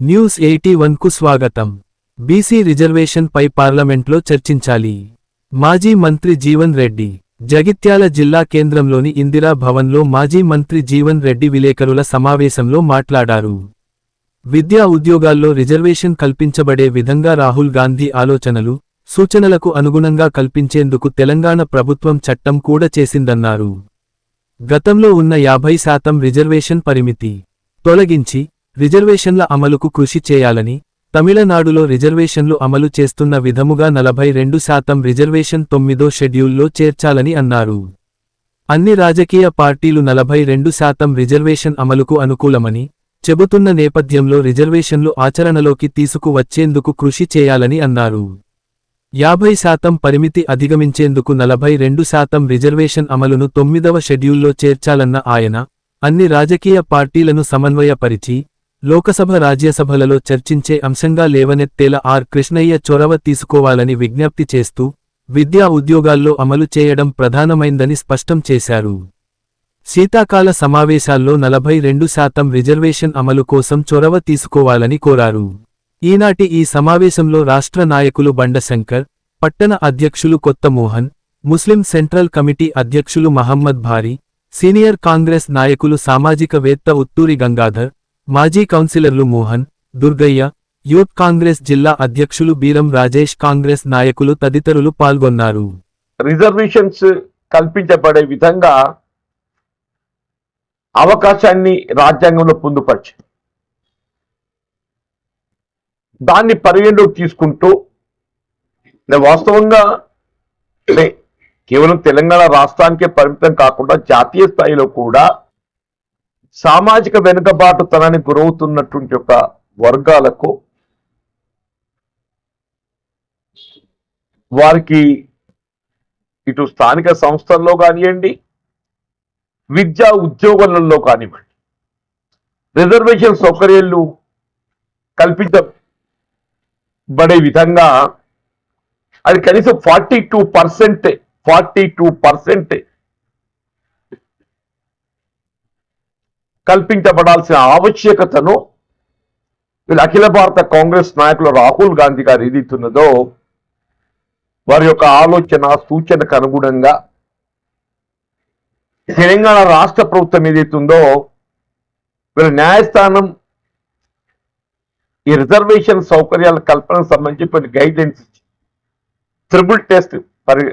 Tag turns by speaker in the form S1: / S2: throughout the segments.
S1: News eighty కు స్వాగతం. BC reservation పై పార్లమెంట్లో చర్చించాలి. మాజీ మంత్రి జీవన్ రెడ్డి జగిత్యాల జిల్లా కేంద్రంలోని ఇందిరా భవన్లో మాజీ మంత్రి జీవన్ రెడ్డి విలేకరుల సమావేశంలో మాట్లాడారు. విద్యా ఉద్యోగాల్లో రిజర్వేషన్ కల్పించబడే విధంగా రాహుల్ గాంధీ ఆలోచనలు సూచనలకు అనుగుణంగా కల్పించేందుకు తెలంగాణ ప్రభుత్వం చట్టం కూడా చేసిందన్నారు. గతంలో ఉన్న యాభై శాతం రిజర్వేషన్ పరిమితి తొలగించి రిజర్వేషన్ల అమలుకు కృషి చేయాలని తమిళనాడులో రిజర్వేషన్లు అమలు చేస్తున్న విధముగా నలభై రెండు శాతం రిజర్వేషన్ తొమ్మిదో షెడ్యూల్లో చేర్చాలని అన్నారు. అన్ని రాజకీయ పార్టీలు నలభై రెండు శాతం రిజర్వేషన్ అమలుకు అనుకూలమని చెబుతున్న నేపథ్యంలో రిజర్వేషన్లు ఆచరణలోకి తీసుకువచ్చేందుకు కృషి చేయాలని అన్నారు. యాభై శాతం పరిమితి అధిగమించేందుకు నలభై రెండు శాతం రిజర్వేషన్ అమలును తొమ్మిదవ షెడ్యూల్లో చేర్చాలన్న ఆయన అన్ని రాజకీయ పార్టీలను సమన్వయపరిచి లోకసభ రాజ్యసభలలో చర్చించే అంశంగా లేవనెత్తేలా ఆర్. కృష్ణయ్య చొరవ తీసుకోవాలని విజ్ఞప్తి చేస్తూ విద్యా ఉద్యోగాల్లో అమలు చేయడం ప్రధానమైందని స్పష్టం చేశారు. శీతాకాల సమావేశాల్లో నలభై రెండు శాతం రిజర్వేషన్ అమలు కోసం చొరవ తీసుకోవాలని కోరారు. ఈనాటి ఈ సమావేశంలో రాష్ట్ర నాయకులు బండశంకర్ పట్టణ అధ్యక్షులు కొత్త మోహన్ ముస్లిం సెంట్రల్ కమిటీ అధ్యక్షులు మహమ్మద్ భారీ సీనియర్ కాంగ్రెస్ నాయకులు సామాజికవేత్త ఉత్తూరి గంగాధర్ మాజీ కౌన్సిలర్లు మోహన్ దుర్గయ్య యూత్ కాంగ్రెస్ జిల్లా అధ్యక్షులు బీరం రాజేష్ కాంగ్రెస్ నాయకులు తదితరులు పాల్గొన్నారు.
S2: రిజర్వేషన్స్ కల్పించబడే విధంగా అవకాశాన్ని రాజ్యాంగంలో పొందుపరిచి దాన్ని పరిగణలోకి తీసుకుంటూ వాస్తవంగా కేవలం తెలంగాణ రాష్ట్రానికే పరిమితం కాకుండా జాతీయ స్థాయిలో కూడా సామాజిక వెనుకబాటుతనానికి గురవుతున్నటువంటి ఒక వర్గాలకు వారికి ఇటు స్థానిక సంస్థల్లో కానివ్వండి విద్యా ఉద్యోగాలలో కానివ్వండి రిజర్వేషన్ సౌకర్యాలు కల్పించబడే విధంగా అది కనీసం forty two percent forty two పర్సెంటే కల్పించబడాల్సిన ఆవశ్యకతను వీళ్ళు అఖిల భారత కాంగ్రెస్ నాయకులు రాహుల్ గాంధీ గారు ఏదైతున్నదో వారి యొక్క ఆలోచన సూచనకు అనుగుణంగా తెలంగాణ రాష్ట్ర ప్రభుత్వం ఏదైతుందో వీళ్ళ న్యాయస్థానం ఈ రిజర్వేషన్ సౌకర్యాల కల్పనకు సంబంధించి కొన్ని గైడ్ లైన్స్ ఇచ్చి త్రిబుల్ టెస్ట్ పరి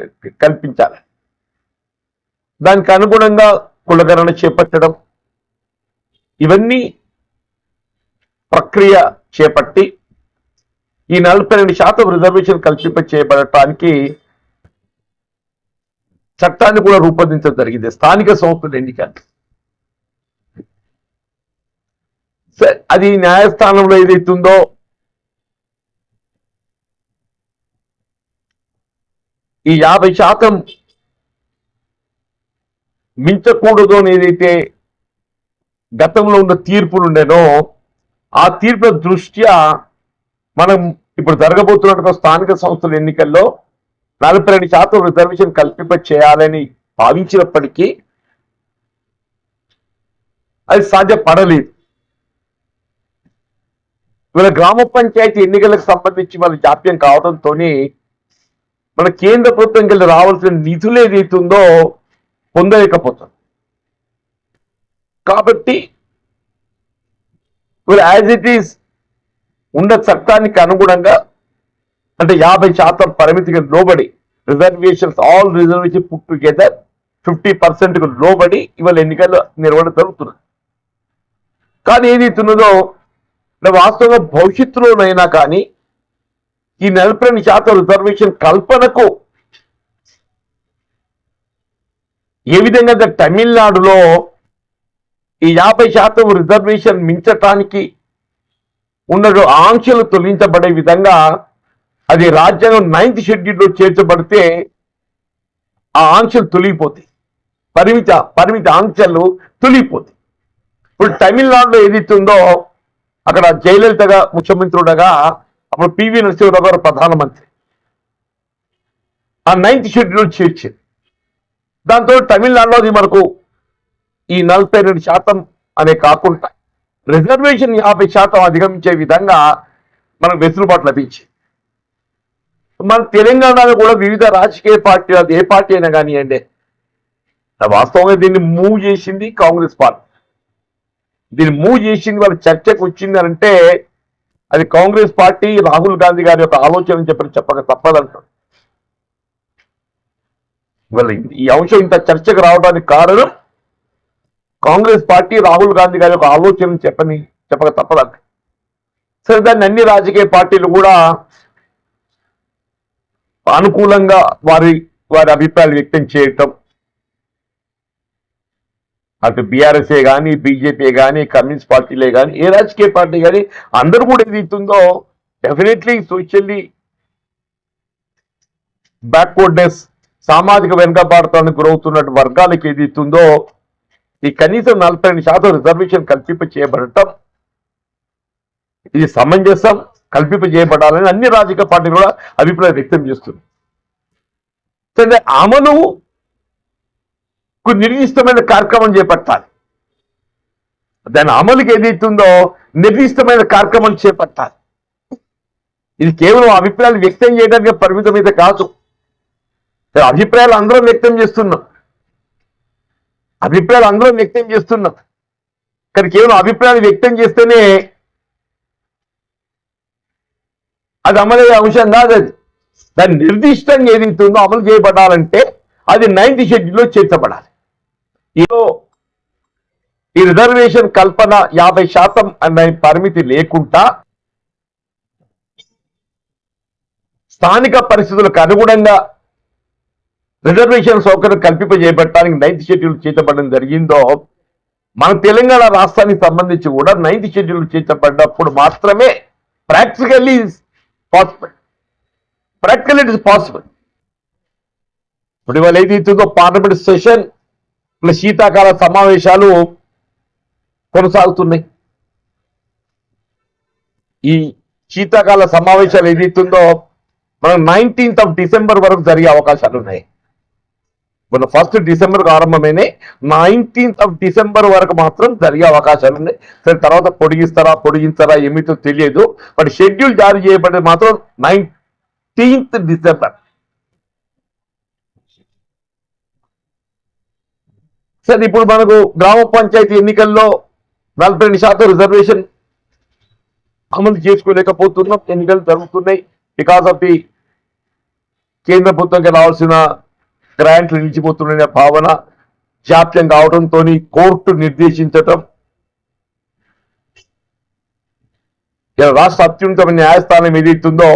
S2: కల్పించాలి. దానికి అనుగుణంగా కులగణన చేపట్టడం ఇవన్నీ ప్రక్రియ చేపట్టి ఈ నలభై రెండు శాతం రిజర్వేషన్ కల్పింప చేయబడటానికి చట్టాన్ని కూడా రూపొందించడం జరిగింది. స్థానిక సంస్థల ఎన్నిక సరే, అది న్యాయస్థానంలో ఏదైతుందో ఈ యాభై శాతం మించకూడదు అని ఏదైతే గతంలో ఉన్న తీర్పులు నేను ఆ తీర్పుల దృష్ట్యా మనం ఇప్పుడు జరగబోతున్నటువంటి స్థానిక సంస్థల ఎన్నికల్లో నలభై రెండు శాతం రిజర్వేషన్ కల్పింప చేయాలని భావించినప్పటికీ అది సాధ్యపడలేదు. ఇవాళ గ్రామ పంచాయతీ ఎన్నికలకు సంబంధించి మన జాప్యం కావడంతో మన కేంద్ర ప్రభుత్వం కింద రావాల్సిన నిధులు ఏదైతుందో పొందలేకపోతుంది కాబట్టి వీళ్ళు యాజ్ ఇట్ ఈస్ ఉన్న చట్టానికి అనుగుణంగా అంటే యాభై శాతం పరిమితికి లోబడి reservations all reservation put together fifty పర్సెంట్కు లోబడి ఇవాళ ఎన్నికలు నిర్వహణ జరుగుతున్నాయి కానీ ఏదైతున్నదో అంటే వాస్తవంగా భవిష్యత్తులోనైనా కానీ ఈ నలభై రెండు శాతం రిజర్వేషన్ కల్పనకు ఏ విధంగా తమిళనాడులో ఈ యాభై శాతం రిజర్వేషన్ మించటానికి ఉన్న ఆంక్షలు తొలగించబడే విధంగా అది రాజ్యాంగం నైన్త్ షెడ్యూల్లో చేర్చబడితే ఆ ఆంక్షలు తొలగిపోతాయి. పరిమిత పరిమిత ఆంక్షలు తొలగిపోతాయి. ఇప్పుడు తమిళనాడులో ఏదైతుందో అక్కడ జయలలితగా ముఖ్యమంత్రుడగా అప్పుడు పివి నరసింహరావు గారు ప్రధానమంత్రి. ఆ నైన్త్ షెడ్యూల్ చేర్చింది దాంతో తమిళనాడులో అది మనకు ఈ నలభై రెండు శాతం అనే కాకుండా రిజర్వేషన్ యాభై శాతం అధిగమించే విధంగా మనకు వెసులుబాటు లభించింది. మన తెలంగాణలో కూడా వివిధ రాజకీయ పార్టీలు అది ఏ పార్టీ అయినా కానివ్వండి వాస్తవంగా దీన్ని మూవ్ చేసింది కాంగ్రెస్ పార్టీ. దీన్ని మూవ్ చేసింది వాళ్ళ చర్చకు వచ్చింది అంటే అది కాంగ్రెస్ పార్టీ రాహుల్ గాంధీ గారి యొక్క ఆలోచన చెప్పిన చెప్పక తప్పదంటాడు ఇవాళ ఈ అంశం ఇంత చర్చకు రావడానికి కారణం కాంగ్రెస్ పార్టీ రాహుల్ గాంధీ గారి యొక్క ఆలోచన చెప్పని చెప్పక తప్పదండి సరే దాన్ని అన్ని రాజకీయ పార్టీలు కూడా అనుకూలంగా వారి వారి అభిప్రాయాలు వ్యక్తం చేయటం. అటు బీఆర్ఎస్ఏ కానీ బీజేపీ కానీ కమ్యూనిస్ట్ పార్టీలే కానీ ఏ రాజకీయ పార్టీ కానీ అందరూ కూడా ఏది ఇస్తుందో డెఫినెట్లీ సోషల్లీ బ్యాక్వర్డ్నెస్ సామాజిక వెనుకబాటుతానికి గురవుతున్నటువంటి వర్గాలకు ఏది ఇస్తుందో ఈ కనీసం నలభై రెండు శాతం రిజర్వేషన్ కల్పింప చేయబడటం ఇది సమంజసం కల్పింప చేయబడాలని అన్ని రాజకీయ పార్టీలు కూడా అభిప్రాయం వ్యక్తం చేస్తుంది సరే అమలు నిర్దిష్టమైన కార్యక్రమం చేపట్టాలి. దాని అమలుకి ఏదైతుందో నిర్దిష్టమైన కార్యక్రమం చేపట్టాలి. ఇది కేవలం అభిప్రాయాలు వ్యక్తం చేయడానికి పరిమితం అయితే కాదు. అభిప్రాయాలు అందరం వ్యక్తం చేస్తున్నాం. అభిప్రాయాలు అందరం వ్యక్తం చేస్తున్నాం కానీ కేవలం అభిప్రాయాలు వ్యక్తం చేస్తేనే అది అమలయ్యే అంశం కాదు అది. దాన్ని నిర్దిష్టంగా ఏదైతే ఉందో అమలు చేయబడాలంటే అది నైన్త్ షెడ్యూల్లో చేర్చబడాలి. ఈలో ఈ రిజర్వేషన్ కల్పన యాభై శాతం అనే పరిమితి లేకుండా స్థానిక పరిస్థితులకు అనుగుణంగా రిజర్వేషన్ సౌకర్యం కల్పింపజేయబట్టడానికి నైన్త్ షెడ్యూల్ చేర్చబడడం జరిగిందో మన తెలంగాణ రాష్ట్రానికి సంబంధించి కూడా నైన్త్ షెడ్యూల్ చేర్చబడినప్పుడు మాత్రమే practically possible practical it is possible ఇప్పుడు ఇవాళ ఏదైతుందో పార్లమెంట్ సెషన్ ప్లస్ శీతాకాల సమావేశాలు కొనసాగుతున్నాయి. ఈ శీతాకాల సమావేశాలు ఏదైతుందో మనం నైన్టీన్త్ ఆఫ్ డిసెంబర్ వరకు జరిగే అవకాశాలు ఉన్నాయి. మన ఫస్ట్ డిసెంబర్ ఆరంభమైనే నైన్టీన్త్ ఆఫ్ డిసెంబర్ వరకు మాత్రం జరిగే అవకాశాలు ఉన్నాయి సరే తర్వాత పొడిగిస్తారా పొడిగించారా ఏమిటో తెలియదు. బట్ షెడ్యూల్ జారీ చేయబడేది మాత్రం నైన్టీన్త్ డిసెంబర్ సరే ఇప్పుడు మనకు గ్రామ పంచాయతీ ఎన్నికల్లో నలభై రెండు శాతం రిజర్వేషన్ అమలు చేసుకోలేకపోతున్నాం. ఎన్నికలు జరుగుతున్నాయి. బికాస్ ఆఫ్ ది కేంద్ర ప్రభుత్వంకి రావాల్సిన గ్రాంట్లు నిలిచిపోతున్న భావన జాప్యం కావడంతో కోర్టు నిర్దేశించటం. ఇలా రాష్ట్ర అత్యున్నత న్యాయస్థానం ఏదైతుందో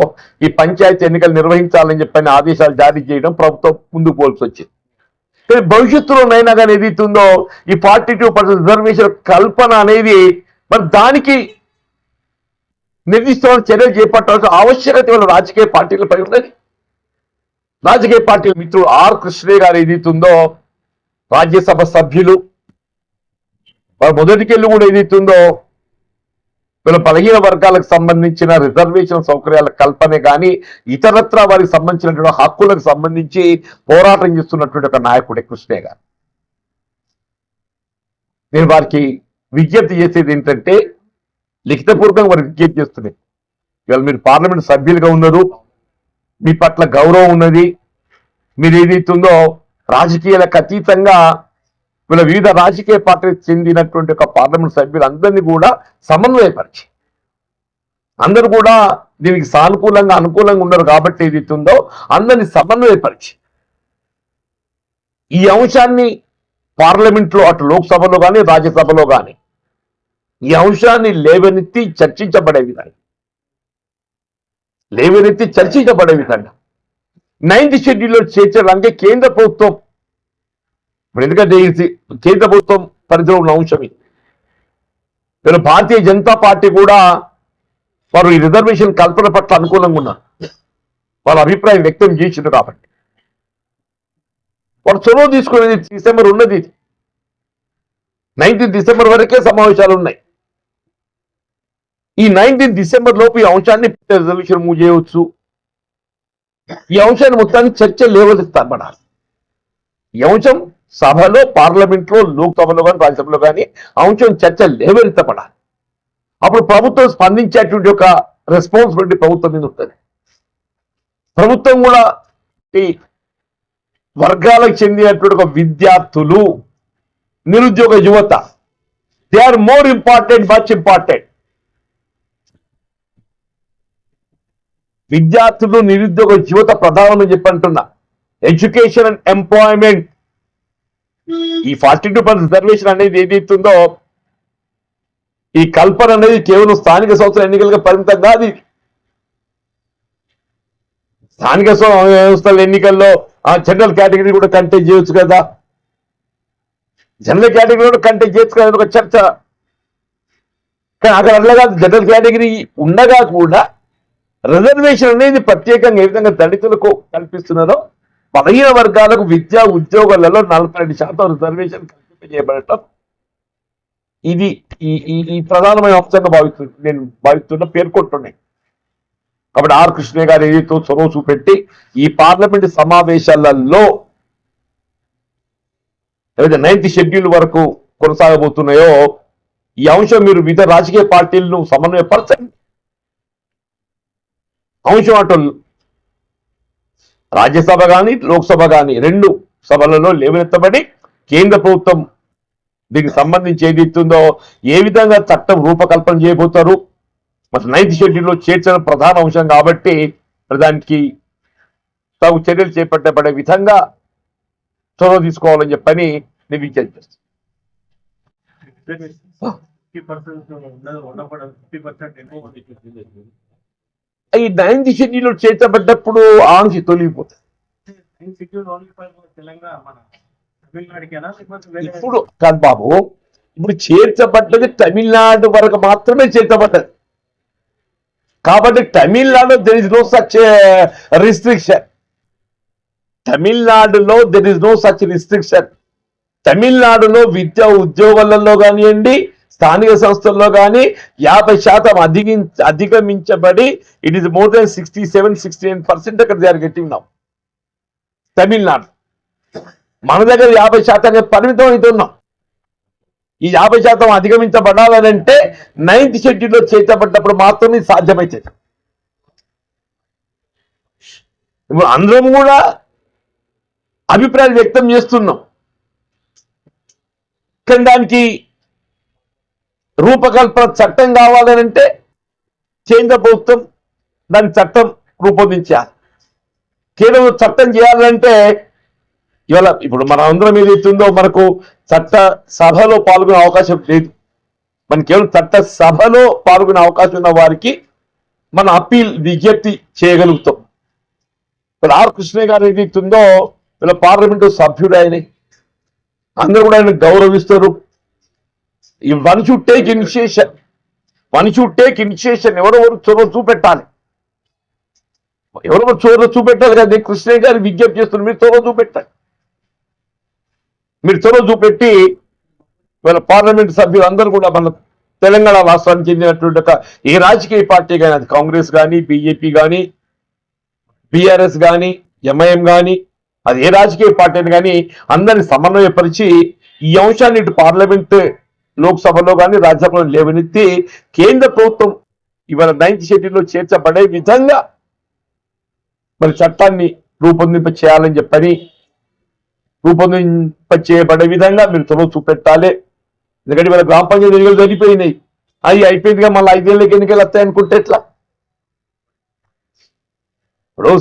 S2: ఈ పంచాయతీ ఎన్నికలు నిర్వహించాలని చెప్పని ఆదేశాలు జారీ చేయడం ప్రభుత్వం ముందుకు పోల్సి వచ్చింది కానీ భవిష్యత్తులోనైనా కానీ ఏదైతుందో ఈ ఫార్టీ టూ పర్సెంట్ రిజర్వేషన్ కల్పన అనేది మరి దానికి నిర్దిష్టమైన చర్యలు చేపట్టాల్సిన ఆవశ్యకత ఇవాళ రాజకీయ పార్టీలపై ఉన్నది. రాజకీయ పార్టీ మిత్రుడు ఆర్ కృష్ణయ్య గారు ఏదైతుందో రాజ్యసభ సభ్యులు వారు మొదటికెళ్ళి కూడా ఏదైతుందో వీళ్ళ బలహీన వర్గాలకు సంబంధించిన రిజర్వేషన్ సౌకర్యాల కల్పనే కానీ ఇతరత్ర వారికి సంబంధించినటువంటి హక్కులకు సంబంధించి పోరాటం చేస్తున్నటువంటి ఒక నాయకుడే కృష్ణయ్య గారు. నేను వారికి విజ్ఞప్తి చేసేది ఏంటంటే లిఖితపూర్వకంగా వారికి విజ్ఞప్తి చేస్తున్నాయి. ఇవాళ మీరు పార్లమెంట్ సభ్యులుగా ఉన్నారు మీ పట్ల గౌరవం ఉన్నది. మీరు ఏదైతుందో రాజకీయాలకు అతీతంగా వీళ్ళ వివిధ రాజకీయ పార్టీలకు చెందినటువంటి ఒక పార్లమెంట్ సభ్యులందరినీ కూడా సమన్వయపరిచి అందరూ కూడా దీనికి సానుకూలంగా అనుకూలంగా ఉన్నారు కాబట్టి ఏదైతుందో అందరిని సమన్వయపరిచి ఈ అంశాన్ని పార్లమెంట్లో అటు లోక్సభలో కానీ రాజ్యసభలో కానీ ఈ అంశాన్ని లేవనెత్తి చర్చించబడే విధంగా లేవనెత్తి చర్చించబడే విధంగా నైన్త్ షెడ్యూల్లో చేర్చడానికి కేంద్ర ప్రభుత్వం. ఇప్పుడు ఎందుకంటే ఇది కేంద్ర ప్రభుత్వం పరిధిలో ఉన్న అంశం ఇది భారతీయ జనతా పార్టీ కూడా వారు ఈ రిజర్వేషన్ కల్పన పట్ల అనుకూలంగా ఉన్నారు. వాళ్ళ అభిప్రాయం వ్యక్తం చేసిండ్రు కాబట్టి. వారు చొరవ తీసుకునేది డిసెంబర్ ఉన్నది ఇది. నైన్టీన్ డిసెంబర్ వరకే సమావేశాలు ఉన్నాయి. ఈ నైన్టీన్ డిసెంబర్ లోపు ఈ అంశాన్ని రిజల్యూషన్ మూవ్ చేయవచ్చు. ఈ అంశాన్ని మొత్తాన్ని చర్చ లేవనెత్తబడాలి ఈ అంశం సభలో పార్లమెంట్లో లోక్సభలో కానీ రాజ్యసభలో కానీ అంశం చర్చ లేవెత్తపడాలి అప్పుడు ప్రభుత్వం స్పందించేటువంటి ఒక రెస్పాన్సిబిలిటీ ప్రభుత్వం మీద ఉంటుంది. ప్రభుత్వం కూడా ఈ వర్గాలకు చెందినటువంటి ఒక విద్యార్థులు నిరుద్యోగ యువత they are more important much important విద్యార్థులు నిరుద్యోగ యువత చెప్పి అంటున్న. ఎడ్యుకేషన్ అండ్ ఎంప్లాయ్మెంట్ ఈ ఫార్టీ టూ పర్సెంట్ రిజర్వేషన్ అనేది ఏదైతుందో ఈ కల్పన అనేది కేవలం స్థానిక సంస్థల ఎన్నికలుగా పరిమితం కాదు. స్థానిక సంస్థల ఎన్నికల్లో ఆ జనరల్ కేటగిరీ కూడా కంటెక్ట్ చేయొచ్చు కదా. జనరల్ కేటగిరీ కూడా కంటెక్ట్ చేయొచ్చు కదా ఒక చర్చ. కానీ అక్కడ అట్లా కాదు. జనరల్ కేటగిరీ ఉండగా కూడా రిజర్వేషన్ అనేది ప్రత్యేకంగా ఏ విధంగా దళితులకు కల్పిస్తున్నారో బలహీన వర్గాలకు విద్యా ఉద్యోగాలలో నలభై రెండు శాతం రిజర్వేషన్ కల్పింపజేయబడటం ఇది ఈ ఈ ప్రధానమైన అంశంగా భావిస్తు నేను భావిస్తున్న పేర్కొంటున్నాయి. కాబట్టి ఆర్ కృష్ణ గారు ఏదైతే చొరవ చూపెట్టి ఈ పార్లమెంట్ సమావేశాలలో ఏదైతే నైన్త్ షెడ్యూల్ వరకు కొనసాగబోతున్నాయో ఈ అంశం మీరు వివిధ రాజకీయ పార్టీలను సమన్వయపరచండి. అంశం అటు రాజ్యసభ కానీ లోక్సభ కానీ రెండు సభలలో లేవనెత్తబడి కేంద్ర ప్రభుత్వం దీనికి సంబంధించి ఏది ఇస్తుందో ఏ విధంగా చట్టం రూపకల్పన చేయబోతారు? మరి నైన్త్ షెడ్యూల్లో చేర్చిన ప్రధాన అంశం కాబట్టి దానికి తగు చర్యలు చేపట్టబడే విధంగా చొరవ తీసుకోవాలని చెప్పని నేను విజ్ఞప్తి చేస్తాను ఈ నైన్త్ షెడ్యూల్లో చేర్చబడ్డప్పుడు ఆంక్ష తొలగిపోతుంది
S3: షెడ్యూల్
S2: ఇప్పుడు కాదు బాబు ఇప్పుడు చేర్చబడ్డది తమిళనాడు వరకు మాత్రమే చేర్చబడ్డది. కాబట్టి Tamil Nadu there is no such restriction తమిళనాడులో there is no such restriction తమిళనాడులో విద్యా ఉద్యోగాలలో కానివ్వండి స్థానిక సంస్థల్లో కానీ యాభై శాతం అధిగి అధిగమించబడి it is more than sixty seven sixty nine percent అక్కడ they are getting now Tamil Nadu. మన దగ్గర యాభై శాతానికి పరిమితం అవుతున్నాం ఈ యాభై శాతం అధిగమించబడాలనంటే నైన్త్ షెడ్యూల్లో చేర్చబడ్డప్పుడు మాత్రమే సాధ్యమైతే. సాధ్యమవుతుంది ఇప్పుడు అందరం కూడా అభిప్రాయాలు వ్యక్తం చేస్తున్నాం. కానీ దానికి రూపకల్పన చట్టం కావాలనంటే కేంద్ర ప్రభుత్వం దాని చట్టం రూపొందించాలి. కేంద్ర చట్టం చేయాలంటే ఇవాళ ఇప్పుడు మన అందరం ఏదైతుందో మనకు చట్ట సభలో పాల్గొనే అవకాశం లేదు. మన కేవలం చట్ట సభలో పాల్గొనే అవకాశం ఉన్న వారికి మన అప్పీల్ విజ్ఞప్తి చేయగలుగుతాం. ఇప్పుడు ఆర్ కృష్ణ గారు ఏదైతుందో వీళ్ళ పార్లమెంటు సభ్యుడు ఆయన. అందరూ కూడా ఆయన గౌరవిస్తారు. One should take initiation one should take initiation ఎవరెవరు చొరవ చూపెట్టాలి. ఎవరెవరు చొరవ చూపెట్టాలి కదా నేను కృష్ణ గారు విజ్ఞప్తి చేస్తున్నారు మీరు చొరవ చూపెట్టాలి. మీరు చొరవ చూపెట్టి వీళ్ళ పార్లమెంట్ సభ్యులు అందరూ కూడా మన తెలంగాణ రాష్ట్రానికి చెందినటువంటి ఏ రాజకీయ పార్టీ కానీ అది కాంగ్రెస్ కానీ బీజేపీ కానీ బీఆర్ఎస్ కానీ ఎంఐఎం కానీ అది ఏ రాజకీయ పార్టీని కానీ అందరిని సమన్వయపరిచి ఈ అంశాన్ని ఇటు పార్లమెంట్ లోక్సభలో కానీ రాజ్యసభలో లేవనెత్తి కేంద్ర ప్రభుత్వం ఇవాళ నైన్త్ షెడ్యూల్లో చేర్చబడే విధంగా మరి చట్టాన్ని రూపొందింప చేయాలని చెప్పని రూపొందింప చేయబడే విధంగా మీరు చొరవ చూపెట్టాలి. ఎందుకంటే ఇవాళ గ్రామ పంచాయతీ ఎన్నికలు జరిగిపోయినాయి. అవి అయిపోయిందిగా మళ్ళీ ఐదేళ్ళకి ఎన్నికలు వస్తాయి అనుకుంటే ఎట్లా? ఇప్పుడు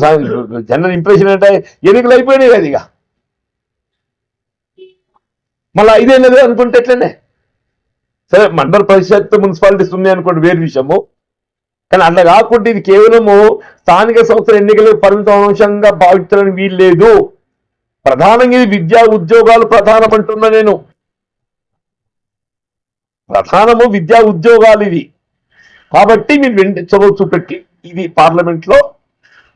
S2: జనరల్ ఇంప్రెషన్ అంటే ఎన్నికలు అయిపోయినాయి కదా ఇక. మళ్ళీ ఐదేళ్ళది అనుకుంటే ఎట్లనే? సరే మండల పరిషత్ మున్సిపాలిటీస్ ఉన్నాయి అనుకోండి వేరు విషయము. కానీ అట్లా కాకుండా ఇది కేవలము స్థానిక సంస్థల ఎన్నికలకు పరిమితం అంశంగా భావించడానికి వీలు లేదు ప్రధానంగా ఇది విద్యా ఉద్యోగాలు ప్రధానం అంటున్నా నేను. ప్రధానము విద్యా ఉద్యోగాలు ఇది కాబట్టి మీరు వెంట చొరవ చూపెట్టి ఇది పార్లమెంట్లో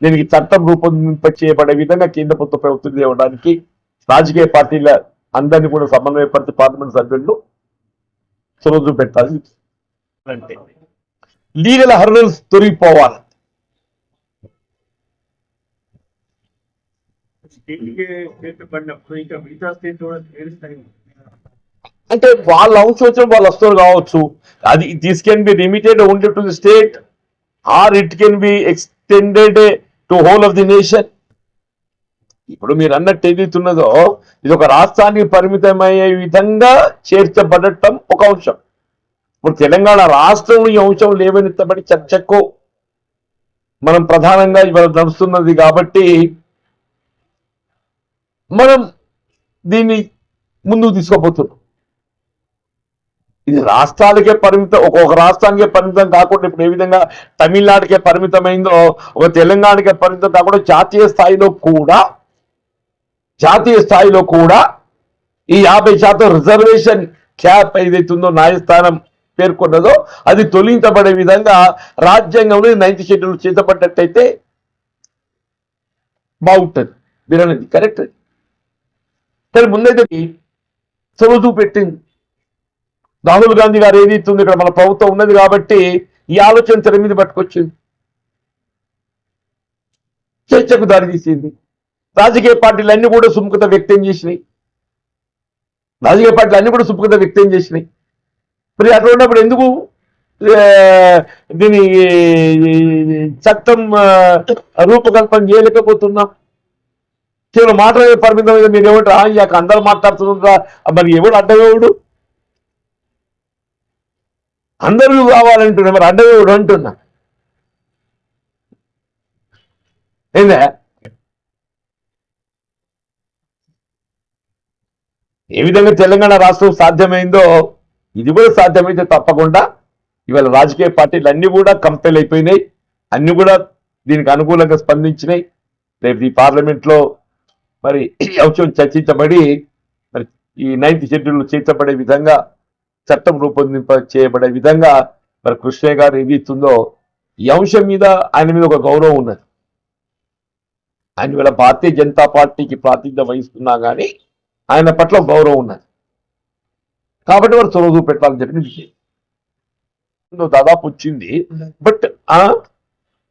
S2: దీనికి చట్టం రూపొందింప చేయబడే విధంగా కేంద్ర ప్రభుత్వ ప్రభుత్వం ఇవ్వడానికి రాజకీయ పార్టీల అందరినీ కూడా సమన్వయపరిచి పార్లమెంట్ సభ్యులు చొరవ చూపెట్టాలి అంటే లీగల్ హర్డల్స్ తొలగిపోవాలి. అంటే వాళ్ళ అంశం వాళ్ళు వస్తారు కావచ్చు. అది this can be limited only to the state or it can be extended to whole of the nation ఇప్పుడు మీరు అన్నట్టు ఏదైతున్నదో ఇది ఒక రాష్ట్రానికి పరిమితమయ్యే విధంగా చేర్చబడటం ఒక అంశం. ఇప్పుడు తెలంగాణ రాష్ట్రంలో ఈ అంశం లేవనెత్తబడి చర్చకు మనం ప్రధానంగా ఇవాళ నడుస్తున్నది కాబట్టి మనం దీన్ని ముందుకు తీసుకోబోతున్నాం ఇది రాష్ట్రాలకే పరిమితం ఒక్కొక్క రాష్ట్రానికే పరిమితం కాకుండా ఇప్పుడు ఏ విధంగా తమిళనాడుకే పరిమితమైందో ఒక తెలంగాణకే పరిమితం కాకుండా జాతీయ స్థాయిలో కూడా జాతీయ స్థాయిలో కూడా ఈ యాభై శాతం రిజర్వేషన్ క్యాప్ ఏదైతుందో న్యాయస్థానం పేర్కొన్నదో అది తొలగించబడే విధంగా రాజ్యాంగంలో నైన్త్ షెడ్యూల్ చేతపడ్డట్టయితే బాగుంటుంది. మీరు అనేది కరెక్ట్ కానీ ముందైతే చదువు పెట్టింది. రాహుల్ గాంధీ గారు ఏది ఇస్తుంది ఇక్కడ మన ప్రభుత్వం ఉన్నది కాబట్టి ఈ ఆలోచన తెర మీద పట్టుకొచ్చింది. చర్చకు దారి తీసింది రాజకీయ పార్టీలు అన్ని కూడా సుముఖత వ్యక్తం చేసినాయి. రాజకీయ పార్టీలు అన్ని కూడా సుముఖత వ్యక్తం చేసినాయి. మరి అట్లా ఉన్నప్పుడు ఎందుకు దీని చట్టం రూపకల్పన చేయలేకపోతున్నాం? కేవలం మాట్లాడే పరిమితం మీద మీరు ఏమంటారు "ఆ, ఇక అందరూ మాట్లాడుతున్నారా? మరి ఎవడు అడ్డవేవుడు అందరూ కావాలంటున్నా మరి అడ్డవేవుడు అంటున్నా. ఏందా? ఏ విధంగా తెలంగాణ రాష్ట్రం సాధ్యమైందో ఇది కూడా సాధ్యమైతే తప్పకుండా. ఇవాళ రాజకీయ పార్టీలు అన్ని కూడా కంపెల్ అయిపోయినాయి. అన్ని కూడా దీనికి అనుకూలంగా స్పందించినాయి. రేపు ఈ పార్లమెంట్లో మరి అంశం చర్చించబడి మరి ఈ నైన్త్ షెడ్యూల్ చేర్చబడే విధంగా చట్టం రూపొందింప చేయబడే విధంగా మరి కృష్ణయ్య గారు ఏది ఇస్తుందో ఈ అంశం మీద ఆయన మీద ఒక గౌరవం ఉన్నది. ఆయన వీళ్ళ భారతీయ జనతా పార్టీకి ప్రాతినిధ్యం వహిస్తున్నా కానీ ఆయన పట్ల గౌరవం ఉన్నది. కాబట్టి వారు చొరవ చూపెట్టాలని చెప్పి విషయం ఇందులో దాదాపు వచ్చింది. బట్ ఆ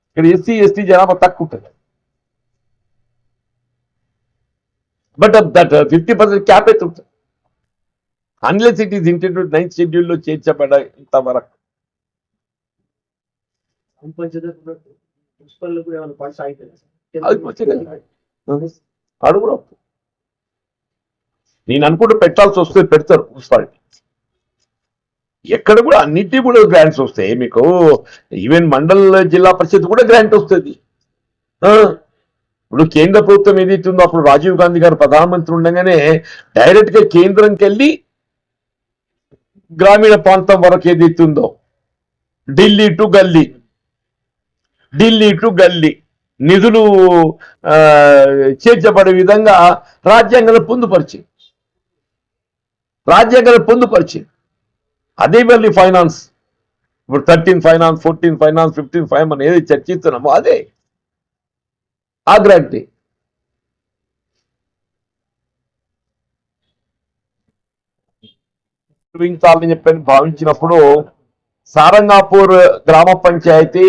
S2: ఇక్కడ ఎస్సీ ఎస్టీ జనాభా తక్కువ ఉంటుంది. But that fifty percent cap అయితే ఉంటుంది. Unless it is intended ninth షెడ్యూల్లో చేర్చబడేంత వరకు అది. అడుగురా నేను అనుకుంటూ పెట్టాల్సి వస్తే పెడతారు మున్సిపాలిటీ ఎక్కడ కూడా అన్నిటి కూడా గ్రాంట్స్ వస్తాయి. మీకు ఈవెన్ మండల్ జిల్లా పరిషత్ కూడా గ్రాంట్ వస్తుంది. ఇప్పుడు కేంద్ర ప్రభుత్వం ఏదైతుందో అప్పుడు రాజీవ్ గాంధీ గారు ప్రధానమంత్రి ఉండగానే డైరెక్ట్గా కేంద్రంకి వెళ్ళి గ్రామీణ ప్రాంతం వరకు ఏదైతుందో ఢిల్లీ టు గల్లీ. ఢిల్లీ టు గల్లీ. నిధులు చేర్చబడే విధంగా రాజ్యాంగంలో పొందుపరిచి. రాజ్యాంగాన్ని పొందుపరిచి అదే మళ్ళీ ఫైనాన్స్. ఇప్పుడు thirteen finance fourteen finance fifteen five మనం ఏది చర్చిస్తున్నామో అదే. ఆ గ్రాంటీ. నిర్వహించాలని చెప్పని భావించినప్పుడు సారంగాపూర్ గ్రామ పంచాయతీ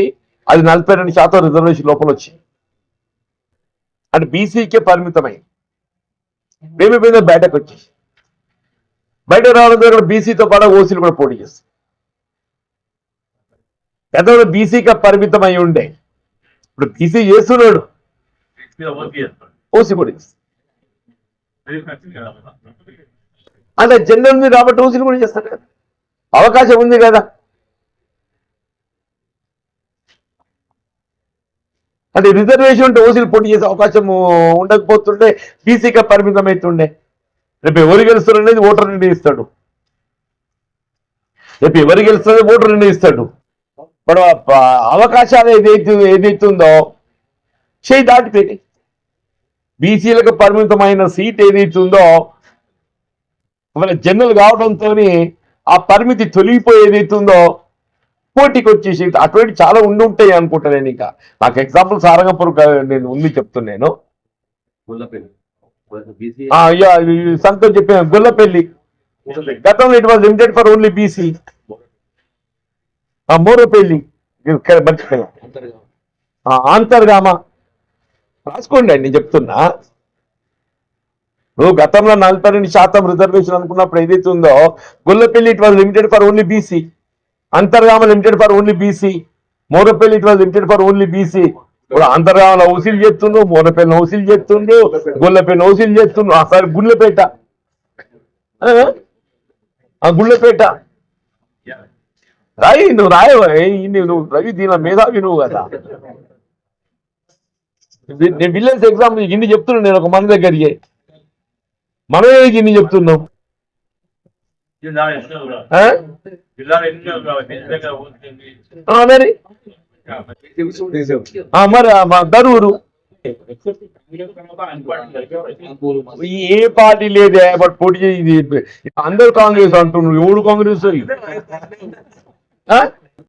S2: అది నలభై రెండు శాతం రిజర్వేషన్ లోపల వచ్చింది అంటే బీసీకే పరిమితమైంది మేము మీద బయటకు వచ్చేసి బయట రావడం ద్వారా బీసీతో పాటు ఓసీలు కూడా పోటీ చేస్తాయి. గతంలో బీసీగా పరిమితం అయి ఉండే? ఇప్పుడు బీసీ చేస్తున్నాడు. ఓసీ కూడా చేస్తాడు. అంటే జనరల్ ఉంది కాబట్టి ఓసీలు కూడా చేస్తాడు కదా. అవకాశం ఉంది కదా. అంటే రిజర్వేషన్ ఉంటే ఓసీలు పోటీ చేసే అవకాశం ఉండకపోతుంటే బీసీగా పరిమితం అవుతుండే రేపు ఎవరు గెలుస్తారు అనేది ఓటర్ నిర్ణయిస్తాడు రేపు ఎవరు గెలుస్తుంది ఓటర్ నిర్ణయిస్తాడు ప- అవకాశాలు ఏదైతే ఏదైతుందో చేయి దాటిపోయి బీసీలకు పరిమితమైన సీట్ ఏదైతుందో ఒకవేళ జనరల్ కావడంతో ఆ పరిమితి తొలగిపోయి ఏదైతుందో పోటీకి వచ్చేసి అటువంటి చాలా ఉండి ఉంటాయి అనుకుంటా నేను ఇంకా. నాకు ఎగ్జాంపుల్ సారంగపూర్ నేను ఉంది చెప్తున్నాను. సంతోష్ చెప్పిన గొల్లపల్లి. గతంలో it was limited for only BC Morapalli. మర్చిపోయినా. ఆ, ఆంతర్గామ రాసుకోండి అండి నేను చెప్తున్నా. నువ్వు గతంలో నలభై రెండు శాతం రిజర్వేషన్ అనుకున్నప్పుడు ఏదైతే ఉందో Gollapalli it was limited for only BC Antargama limited for only BC Morapalli it was limited for only BC ఇప్పుడు అంతర్గామ వసూలు చేస్తుండ్రు మోరపల్లి వసూలు చేస్తుండ్రు గొల్లపల్లి వసూలు చేస్తుండ్రు సారీ గుళ్ళపేట. ఆ? గుళ్ళపేట. రాయి నువ్వు రాయవ? నువ్వు రవి దీని మేధావి నువ్వు కదా. నేను విజిలెన్స్ ఎగ్జామ్ ఇన్ని చెప్తున్నాను నేను ఒక మన దగ్గరికి మనమే ఇన్ని చెప్తున్నాం. మరి? మరి ఆ, మా దరూరు ఈ ఏ పార్టీ లేదే బట్ పోటీ అందరు కాంగ్రెస్ అంటున్నారు ఎవడు కాంగ్రెస్? ఆ?